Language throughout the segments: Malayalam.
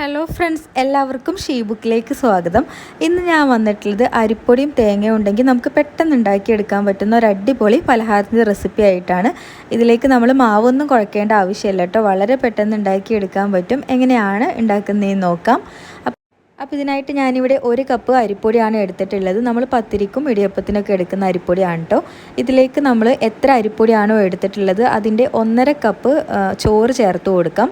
ഹലോ ഫ്രണ്ട്സ് എല്ലാവർക്കും ഷീബുക്കിലേക്ക് സ്വാഗതം. ഇന്ന് ഞാൻ വന്നിട്ടുള്ളത് അരിപ്പൊടിയും തേങ്ങയും ഉണ്ടെങ്കിൽ നമുക്ക് പെട്ടെന്ന് ഉണ്ടാക്കിയെടുക്കാൻ പറ്റുന്ന ഒരു അടിപൊളി പലഹാരത്തിന്റെ റെസിപ്പി ആയിട്ടാണ്. ഇതിലേക്ക് നമ്മൾ മാവൊന്നും കുഴക്കേണ്ട ആവശ്യമില്ല കേട്ടോ. വളരെ പെട്ടെന്ന് ഉണ്ടാക്കിയെടുക്കാൻ പറ്റും. എങ്ങനെയാണ് ഉണ്ടാക്കുന്നതെന്ന് നോക്കാം. അപ്പോൾ ഇതിനായിട്ട് ഞാനിവിടെ ഒരു കപ്പ് അരിപ്പൊടിയാണ് എടുത്തിട്ടുള്ളത്. നമ്മൾ പത്തിരിക്കും ഇടിയപ്പത്തിനൊക്കെ എടുക്കുന്ന അരിപ്പൊടിയാണ് കേട്ടോ. ഇതിലേക്ക് നമ്മൾ എത്ര അരിപ്പൊടിയാണോ എടുത്തിട്ടുള്ളത് അതിന്റെ ഒന്നര കപ്പ് ചോറ് ചേർത്ത് കൊടുക്കാം.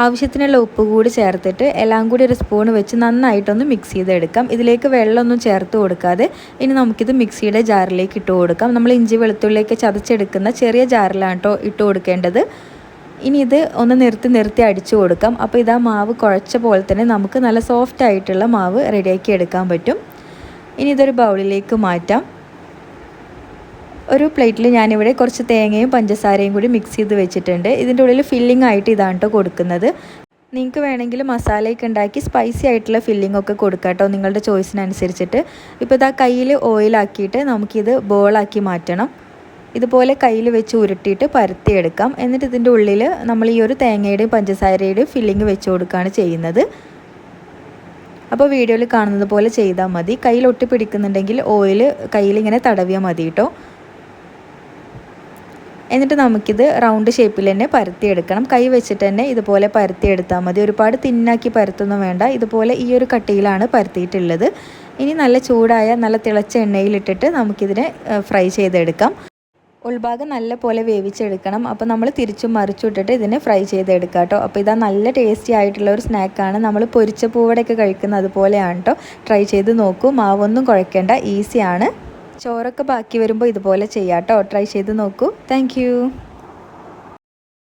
ആവശ്യത്തിനുള്ള ഉപ്പ് കൂടി ചേർത്തിട്ട് എല്ലാം കൂടി ഒരു സ്പൂൺ വെച്ച് നന്നായിട്ടൊന്ന് മിക്സ് ചെയ്തെടുക്കാം. ഇതിലേക്ക് വെള്ളമൊന്നും ചേർത്ത് കൊടുക്കാതെ ഇനി നമുക്കിത് മിക്സിയുടെ ജാറിലേക്ക് ഇട്ട് കൊടുക്കാം. നമ്മൾ ഇഞ്ചി വെളുത്തുള്ളിയൊക്കെ ചതച്ചെടുക്കുന്ന ചെറിയ ജാറിലാണ് കേട്ടോ ഇട്ട് കൊടുക്കേണ്ടത്. ഇനി ഇത് ഒന്ന് നിർത്തി നിർത്തി അടിച്ചു കൊടുക്കാം. അപ്പോൾ ഇതാ മാവ് കുഴച്ച പോലെ തന്നെ നമുക്ക് നല്ല സോഫ്റ്റ് ആയിട്ടുള്ള മാവ് റെഡിയാക്കി എടുക്കാൻ പറ്റും. ഇനി ഇതൊരു ബൗളിലേക്ക് മാറ്റാം. ഒരു പ്ലേറ്റിൽ ഞാനിവിടെ കുറച്ച് തേങ്ങയും പഞ്ചസാരയും കൂടി മിക്സ് ചെയ്ത് വെച്ചിട്ടുണ്ട്. ഇതിന്റെ ഉള്ളിൽ ഫില്ലിംഗ് ആയിട്ട് ഇതാണ് കേട്ടോ കൊടുക്കുന്നത്. നിങ്ങൾക്ക് വേണമെങ്കിൽ മസാലയൊക്കെ ഉണ്ടാക്കി സ്പൈസി ആയിട്ടുള്ള ഫില്ലിംഗ് ഒക്കെ കൊടുക്കാം കേട്ടോ നിങ്ങളുടെ ചോയ്സിനനുസരിച്ചിട്ട് ഇപ്പോൾ ഇതാ കയ്യിൽ ഓയിലാക്കിയിട്ട് നമുക്കിത് ബോളാക്കി മാറ്റണം. ഇതുപോലെ കയ്യിൽ വെച്ച് ഉരുട്ടിയിട്ട് പരത്തിയെടുക്കാം. എന്നിട്ട് ഇതിന്റെ ഉള്ളിൽ നമ്മൾ ഈ ഒരു തേങ്ങയുടെയും പഞ്ചസാരയുടെയും ഫില്ലിംഗ് വെച്ച് കൊടുക്കുകയാണ് ചെയ്യുന്നത്. അപ്പോൾ വീഡിയോയിൽ കാണുന്നത് പോലെ ചെയ്താൽ മതി. കയ്യിൽ ഒട്ടി പിടിക്കുന്നുണ്ടെങ്കിൽ ഓയിൽ കയ്യിൽ ഇങ്ങനെ തടവിയാൽ മതി കേട്ടോ എന്നിട്ട് നമുക്കിത് റൗണ്ട് ഷേപ്പിൽ തന്നെ പരത്തിയെടുക്കണം. കൈ വെച്ചിട്ട് തന്നെ ഇതുപോലെ പരത്തിയെടുത്താൽ മതി. ഒരുപാട് തിന്നാക്കി പരത്തൊന്നും വേണ്ട. ഇതുപോലെ ഈ ഒരു കട്ടിയിലാണ് പരത്തിയിട്ടുള്ളത്. ഇനി നല്ല ചൂടായ നല്ല തിളച്ച എണ്ണയിലിട്ടിട്ട് നമുക്കിതിനെ ഫ്രൈ ചെയ്തെടുക്കാം. ഉൾഭാഗം നല്ല പോലെ വേവിച്ചെടുക്കണം. അപ്പോൾ നമ്മൾ തിരിച്ചും മറിച്ചിട്ടിട്ട് ഇതിനെ ഫ്രൈ ചെയ്തെടുക്കാം കേട്ടോ. അപ്പോൾ ഇതാ നല്ല ടേസ്റ്റി ആയിട്ടുള്ള ഒരു സ്നാക്കാണ് നമ്മൾ പൊരിച്ച പൂവടയൊക്കെ കഴിക്കുന്ന അതുപോലെയാണ് കേട്ടോ. ട്രൈ ചെയ്ത് നോക്കൂ. മാവൊന്നും കുഴക്കേണ്ട. ഈസിയാണ് ചോറൊക്കെ ബാക്കി വരുമ്പോൾ ഇതുപോലെ ചെയ്യാം കേട്ടോ ട്രൈ ചെയ്ത് നോക്കൂ. താങ്ക്